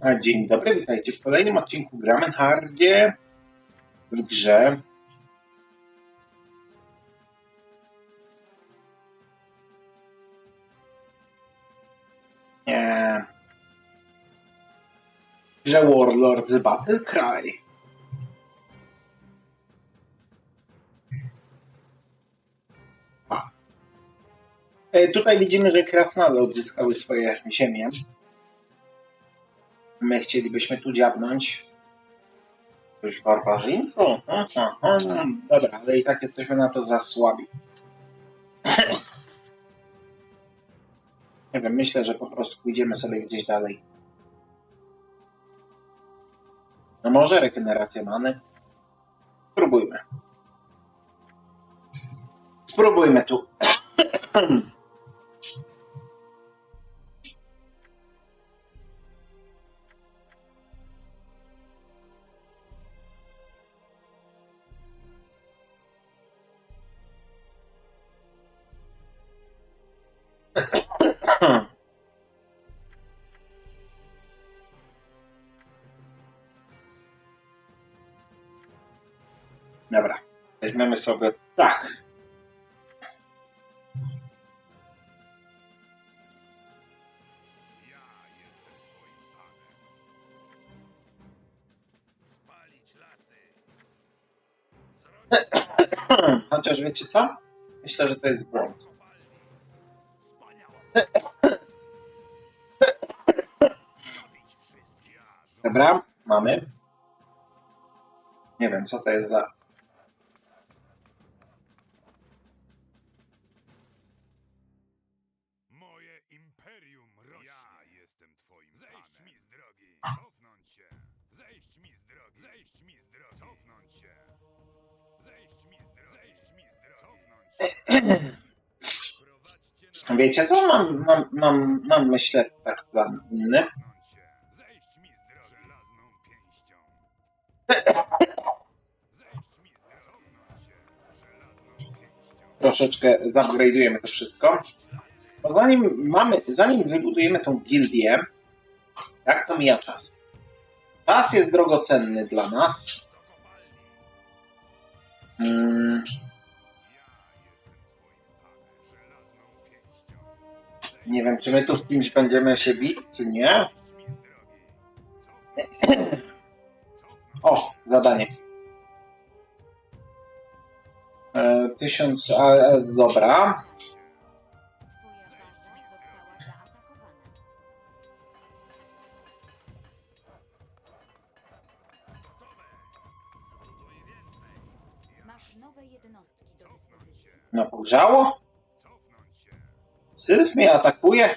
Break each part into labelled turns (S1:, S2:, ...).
S1: A, Dzień dobry, witajcie w kolejnym odcinku Gramy Hardzie w grze Nie. Grze Warlords Battle Cry. E, Tutaj widzimy, że krasnale odzyskały swoje ziemie. My chcielibyśmy tu dziabnąć. Już barbarzyńczo? Aha, aha. Dobra, ale i tak jesteśmy na to za słabi. Nie wiem, myślę, że po prostu pójdziemy sobie gdzieś dalej. No może regeneracja many? Spróbujmy. Spróbujmy tu. weźmiemy sobie tak. Chociaż wiecie co? Myślę, że to jest błąd. Dobra, mamy. Nie wiem, co to jest za... Wiecie co? Mam, mam, mam, mam myślę, tak plan inny. Troszeczkę zupgrade'ujemy to wszystko. Bo zanim mamy, zanim wybudujemy tą gildię, jak to mija czas? Czas jest drogocenny dla nas.
S2: Do
S1: nie wiem, czy my tu z kimś będziemy się bić, czy nie. O, zadanie. E, tysiąc, a, e, dobra.
S3: Masz nowe jednostki do dyspozycji.
S1: No, pogrzało? Sylf mnie atakuje?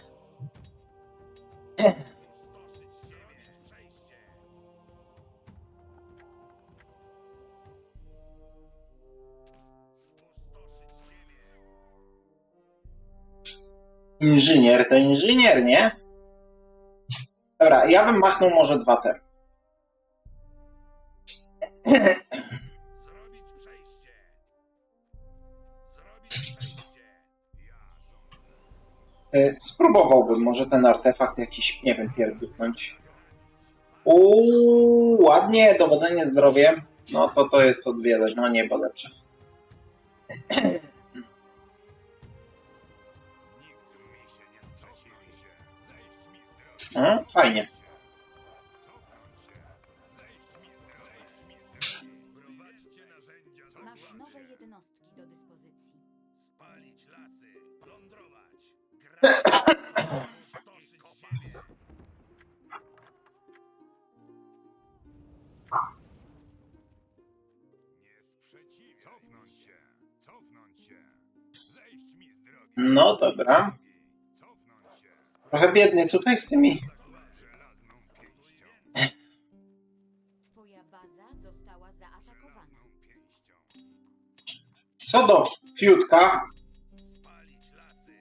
S1: Inżynier to inżynier, nie? Dobra, ja bym machnął może dwa te. Spróbowałbym może ten artefakt jakiś, nie wiem, pierdyknąć. Uuu, ładnie, dowodzenie zdrowiem. No to to jest od wiele, no niebo lepsze.
S2: Nikt mi
S1: No dobra. Trochę biednie tutaj z tymi.
S3: Twoja baza została zaatakowana.
S1: Co do fiutka,
S2: Spalić lasy.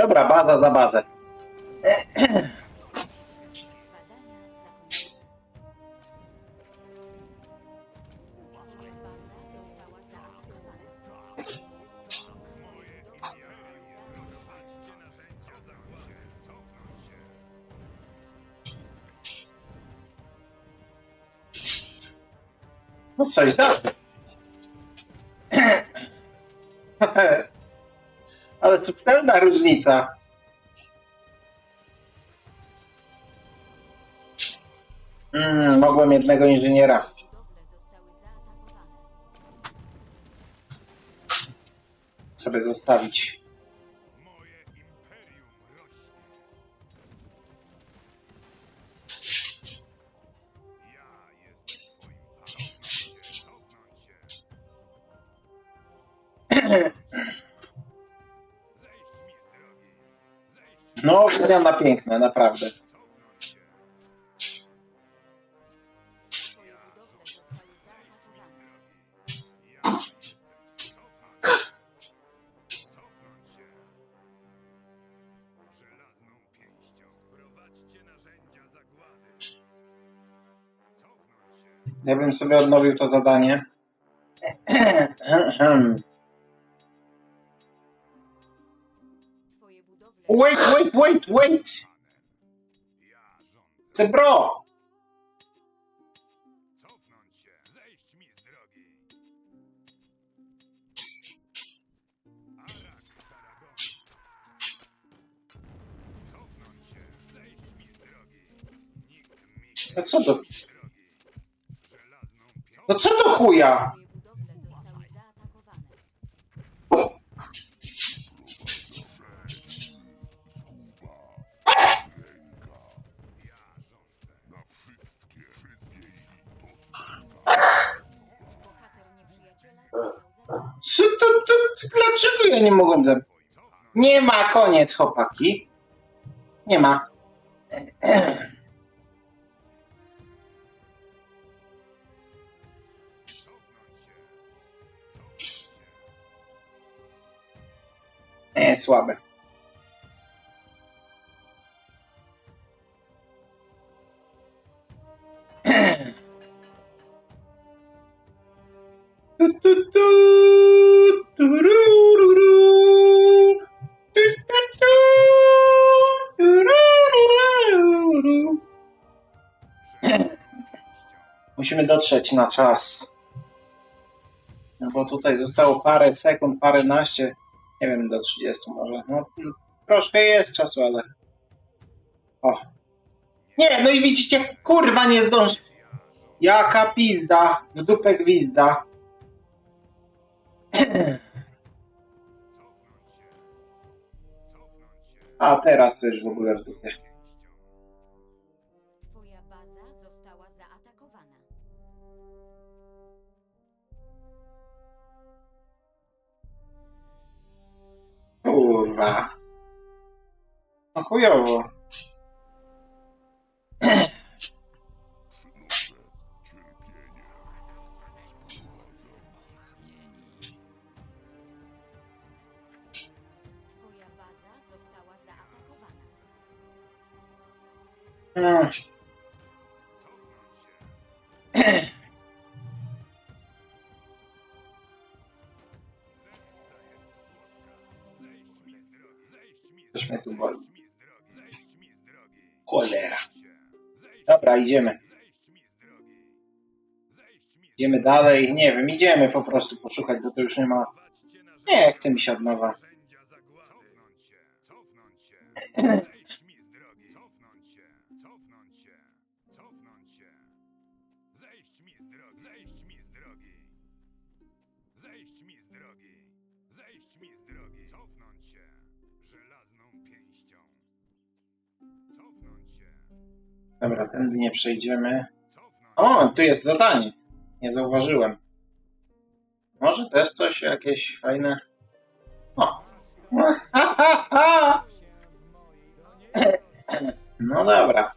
S1: Dobra, baza za bazę. No coś za. Ale to pełna różnica. Mm, mogłem jednego inżyniera sobie zostawić.
S2: Moje narzędzia zagłady. Cofnąć się.
S1: Ja bym sobie odnowił to zadanie. Wait, wait, wait, wait! Cebro!
S2: Cofnąć się. Mi z drogi. Cofnąć się. Mi z drogi. Nikt mi
S1: No co
S2: piątkę.
S1: No co do chuja? Nie mogłem za... Nie ma, koniec, chłopaki. Nie ma.
S2: Cofnąć się. Cofnąć się.
S1: Nie, słabe. Tu, tu, tu, Musimy dotrzeć na czas. No bo tutaj zostało parę sekund, parę naście, nie wiem, do 30 może. No, troszkę jest czasu, ale... O. Nie, no i widzicie, kurwa nie zdąży. Jaka pizda, w dupę gwizda. A teraz to już w ogóle w dupie. Kurwa. No chujowo.
S3: Twoja baza została zaatakowana.
S1: Mm. Dobra, idziemy. Idziemy dalej. Nie wiem, idziemy po prostu poszukać, bo to już nie ma... Nie, chce mi się od nowa. Dobra, tędy nie przejdziemy. O, tu jest zadanie. Nie zauważyłem. Może też coś jakieś fajne. O. No dobra.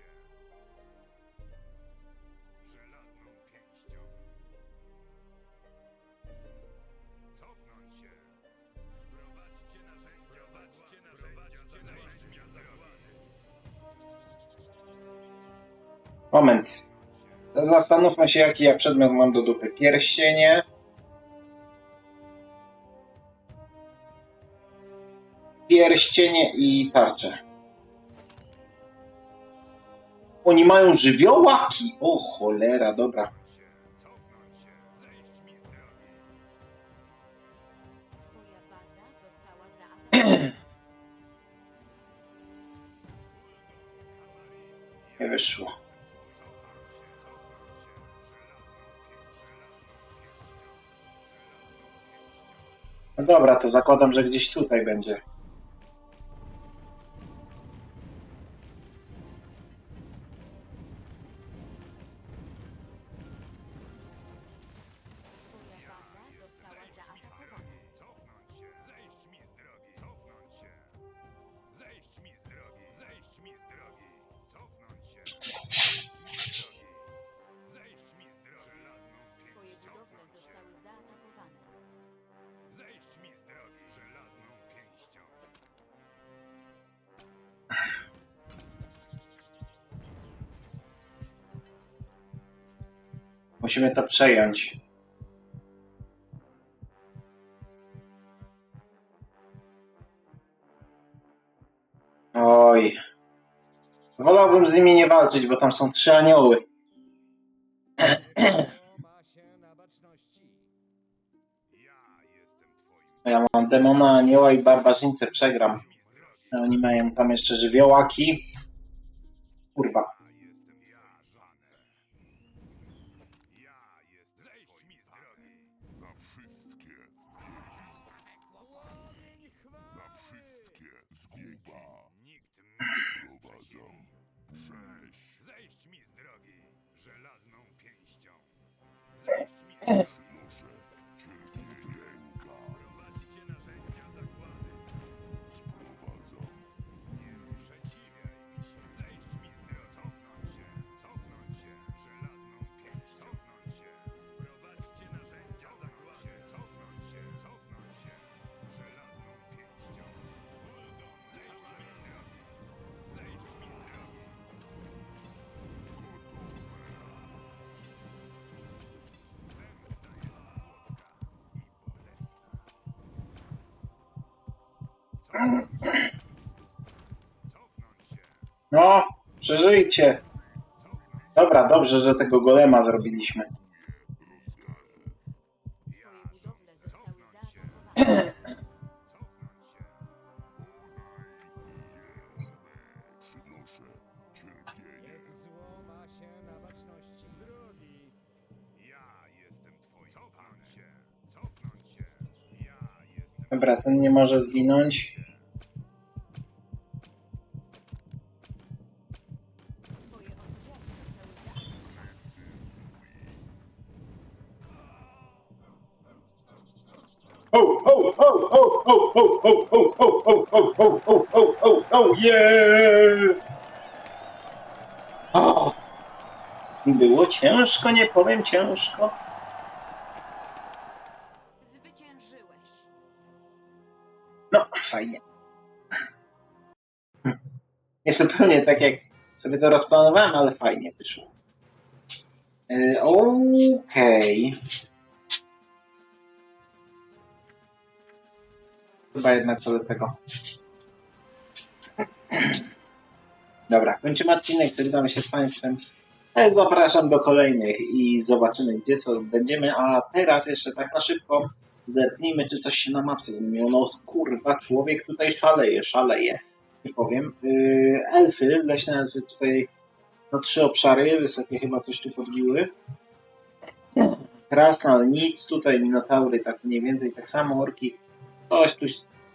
S1: Moment. Zastanówmy się, jaki ja przedmiot mam do dupy. Pierścienie. Pierścienie i tarcze. Oni mają żywiołaki! O cholera, dobra.
S3: Twoja baza została zaatakowana.
S1: Nie wyszło. No dobra, to zakładam, że gdzieś tutaj będzie. Musimy to przejąć. Oj. Wolałbym z nimi nie walczyć, bo tam są trzy anioły.
S2: Ja
S1: mam demona, anioła i barbarzyńcę, przegram. Oni mają tam jeszcze żywiołaki. Kurwa.
S4: Wszystkie Na wszystkie zguba
S2: Nikt mnie nie
S4: prowadzą rzeź
S2: Zejść mi z drogi. Żelazną pięścią. Zejść mi z drogi.
S1: No, przeżyjcie. Dobra, dobrze, że tego golema zrobiliśmy.
S3: Twoje budowle zostały
S2: Cofnąć się.
S1: Oh, oh, oh, oh, oh, oh, oh, oh, oh, oh, oh, oh, oh, oh, oh, oh, yeah! O! Było ciężko, nie powiem ciężko.
S3: Zwyciężyłeś.
S1: No, fajnie. Hm. Nie zupełnie tak, jak sobie to rozplanowałem, ale fajnie wyszło. Yy, Okej. Chyba jednak co do tego. Dobra, kończymy odcinek, żegnamy się z Państwem. E, Zapraszam do kolejnych i zobaczymy, gdzie co będziemy. A teraz jeszcze tak na szybko zerknijmy, czy coś się na mapce zmieniło. No kurwa, człowiek tutaj szaleje, szaleje. Nie powiem. Yy, elfy, leśne elfy tutaj, no trzy obszary, wysokie chyba coś tu podbiły. Krasnal, nic, tutaj minotaury, tak mniej więcej tak samo, orki. Coś tu,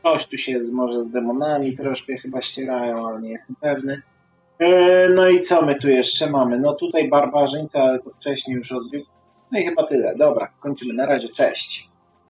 S1: coś tu się może z demonami troszkę chyba ścierają, ale nie jestem pewny. E, No i co my tu jeszcze mamy? No tutaj barbarzyńca, ale to wcześniej już odbił. No i chyba tyle. Dobra, kończymy. Na razie, cześć.